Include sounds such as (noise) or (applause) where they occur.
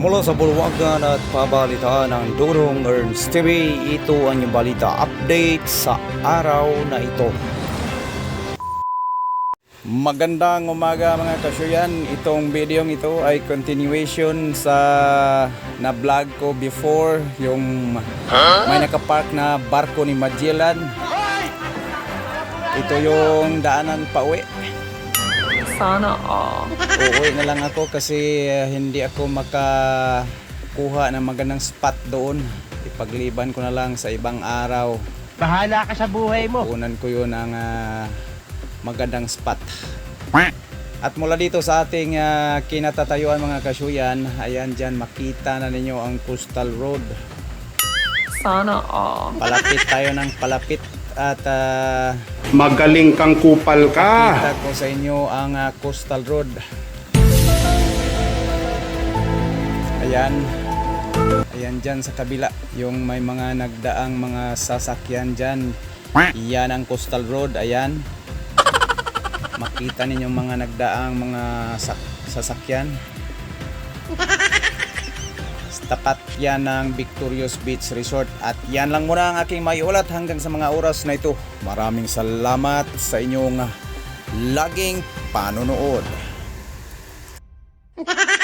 Mula sa bulwagan at pabalitaan ng Durong Ernst TV, ito ang yung balita update sa araw na ito. Magandang umaga mga kasyoyan. Itong video ito ay continuation sa na vlog ko before yung may nakapark na barko ni Magellan. Ito yung daanan pa uwi. Sana all. Uuwi na lang ako kasi uh, hindi ako makakuha ng magandang spot doon. Ipagliban ko na lang sa ibang araw. Bahala ka sa buhay mo. Kunan ko yun ang ah, magandang spot. At mula dito sa ating ah, kinatatayuan mga kasyuyan, ayan dyan makita na ninyo ang coastal road. Sana all. Palapit tayo ng palapit at ah, Magaling kang kupal ka. Kita ko sa inyo ang ah, coastal road. Ayan. Ayan dyan sa kabila. Yung may mga nagdaang mga sasakyan dyan. Iyan ang coastal road. Ayan. Makita ninyo mga nagdaang mga sak- sasakyan. Tapat yan ng Victorious Beach Resort. At yan lang muna ang aking may ulat hanggang sa mga oras na ito. Maraming salamat sa inyong laging panonood. (laughs)